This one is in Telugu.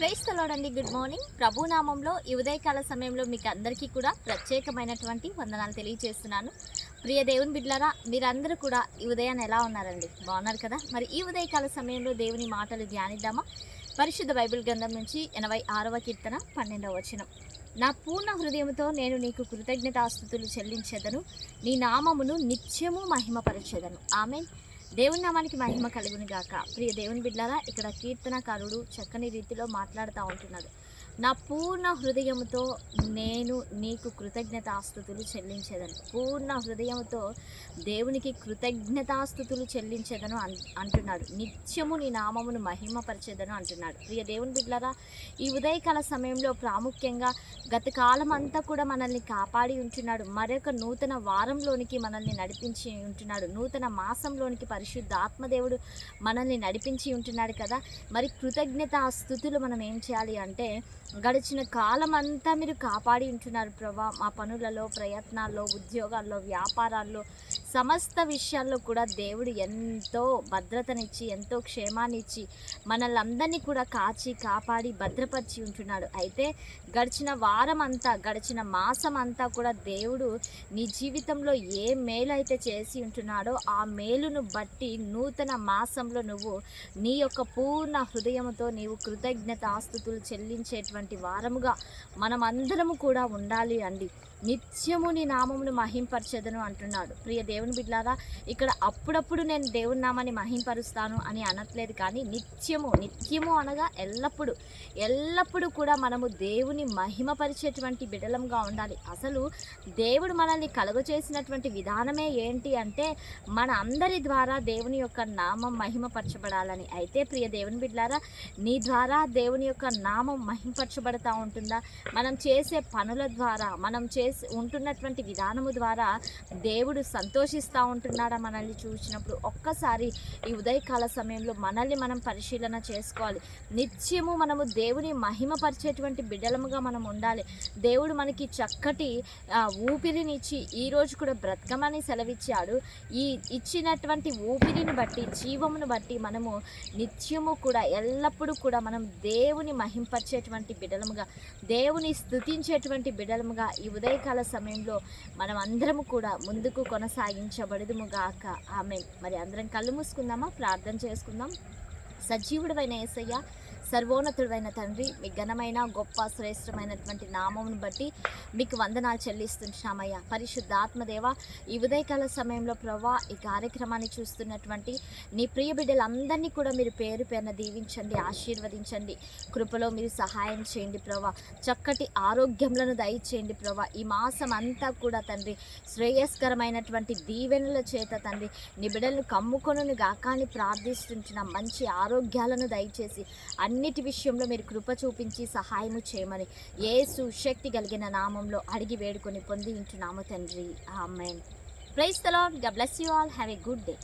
ప్రైస్ తలోడండి గుడ్ మార్నింగ్. ప్రభునామంలో ఈ ఉదయకాల సమయంలో మీకు అందరికీ కూడా ప్రత్యేకమైనటువంటి వందనాలు తెలియజేస్తున్నాను. ప్రియ దేవుని బిడ్లారా మీరందరూ కూడా ఈ ఉదయాన్ని ఎలా ఉన్నారండి? బాగున్నారు కదా? మరి ఈ ఉదయకాల సమయంలో దేవుని మాటలు ధ్యానిద్దామా? పరిశుద్ధ బైబిల్ గ్రంథం నుంచి ఎనభై ఆరవ కీర్తన పన్నెండవ వచనం. నా పూర్ణ హృదయంతో నేను నీకు కృతజ్ఞతాస్థుతులు చెల్లించేదను. నీ నామమును నిత్యము మహిమపరచేదను. ఆమె దేవుని నామానికి మహిమ కలుగుని గాక ప్రియ దేవుని బిడ్డారా ఇక్కడ కీర్తనకారుడు చక్కని రీతిలో మాట్లాడుతూ ఉంటున్నాడు. నా పూర్ణ హృదయముతో నేను నీకు కృతజ్ఞతాస్థుతులు చెల్లించేదను. పూర్ణ హృదయముతో దేవునికి కృతజ్ఞతాస్థుతులు చెల్లించేదను అన్ అంటున్నాడు. నిత్యము నీ నామమును మహిమపరిచేదను అంటున్నాడు. ప్రియ దేవుని బిడ్డారా ఈ ఉదయకాల సమయంలో ప్రాముఖ్యంగా గత కాలం అంతా కూడా మనల్ని కాపాడి ఉంటున్నాడు. మరొక నూతన వారంలోనికి మనల్ని నడిపించి ఉంటున్నాడు. నూతన మాసంలోనికి పరిశుద్ధ ఆత్మదేవుడు మనల్ని నడిపించి ఉంటున్నాడు కదా. మరి కృతజ్ఞత స్థుతులు మనం ఏం చేయాలి అంటే గడిచిన కాలం అంతా మీరు కాపాడి ఉంటున్నారు ప్రభా. మా పనులలో ప్రయత్నాల్లో ఉద్యోగాల్లో వ్యాపారాల్లో సమస్త విషయాల్లో కూడా దేవుడు ఎంతో భద్రతనిచ్చి ఎంతో క్షేమాన్నిచ్చి మనల్ని అందరినీ కూడా కాచి కాపాడి భద్రపరిచి ఉంటున్నాడు. అయితే గడిచిన వారం అంతా గడిచిన మాసం అంతా కూడా దేవుడు నీ జీవితంలో ఏ మేలు అయితే చేసి ఉంటున్నాడో ఆ మేలును బట్టి నూతన మాసంలో నువ్వు నీ యొక్క పూర్ణ హృదయంతో నీవు కృతజ్ఞత ఆస్తుతులు చెల్లించేటువంటి వారముగా మనమందరము కూడా ఉండాలి అండి. నిత్యము నీ నామమును మహింపరచెదను అంటున్నాడు. ప్రియ దేవుని బిడ్లారా ఇక్కడ అప్పుడప్పుడు నేను దేవుని నామాన్ని మహింపరుస్తాను అని అనట్లేదు కానీ నిత్యము నిత్యము అనగా ఎల్లప్పుడూ ఎల్లప్పుడూ కూడా మనము దేవుని మహిమపరిచేటువంటి బిడలంగా ఉండాలి. అసలు దేవుడు మనల్ని కలుగచేసినటువంటి విధానమే ఏంటి అంటే మన అందరి ద్వారా దేవుని యొక్క నామం మహిమపరచబడాలని. అయితే ప్రియ దేవుని బిడ్లారా నీ ద్వారా దేవుని యొక్క నామం మహింపరచబడతా ఉంటుందా? మనం చేసే పనుల ద్వారా మనం చే ఉంటున్నటువంటి విధానము ద్వారా దేవుడు సంతోషిస్తూ ఉంటున్నాడా మనల్ని చూసినప్పుడు? ఒక్కసారి ఈ ఉదయకాల సమయంలో మనల్ని మనం పరిశీలన చేసుకోవాలి. నిత్యము మనము దేవుని మహిమపరిచేటువంటి బిడ్డలముగా మనం ఉండాలి. దేవుడు మనకి చక్కటి ఊపిరినిచ్చి ఈ రోజు కూడా బ్రతకమని సెలవిచ్చాడు. ఈ ఇచ్చినటువంటి ఊపిరిని బట్టి జీవమును బట్టి మనము నిత్యము కూడా ఎల్లప్పుడూ కూడా మనం దేవుని మహింపరిచేటువంటి బిడ్డలముగా దేవుని స్థుతించేటువంటి బిడ్డలముగా ఈ ఉదయకాల సమయంలో మనం అందరము కూడా ముందుకు కొనసాగించబడదుము గాక ఆమె మరి అందరం కళ్ళు మూసుకుందామా? ప్రార్థన చేసుకుందాం. సజీవుడమైన యేసయ్య సర్వోన్నతుడైన తండ్రి మీ ఘనమైన గొప్ప శ్రేష్టమైనటువంటి నామమును బట్టి మీకు వందనాలు చెల్లిస్తున్నామయ్యా పరిశుద్ధ ఆత్మదేవ ఈ ఉదయకాల సమయంలో ప్రభా ఈ కార్యక్రమాన్ని చూస్తున్నటువంటి నీ ప్రియ బిడ్డలందరినీ కూడా మీరు పేరు పేరున దీవించండి ఆశీర్వదించండి. కృపలో మీరు సహాయం చేయండి ప్రభా. చక్కటి ఆరోగ్యములను దయచేయండి ప్రభా. ఈ మాసం అంతా కూడా తండ్రి శ్రేయస్కరమైనటువంటి దీవెనల చేత తండ్రి నీ బిడ్డలను కమ్ముకొను గాకాన్ని ప్రార్థిస్తుంటున్నాం. మంచి ఆరోగ్యాలను దయచేసి అన్నిటి విషయంలో మీరు కృప చూపించి సహాయము చేయమని యేసు శక్తి కలిగిన నామంలో అడిగి వేడుకొని పొంది ఇంటున్నాము తండ్రి. Amen. Praise తలాడ్గా bless you all. Have a good day.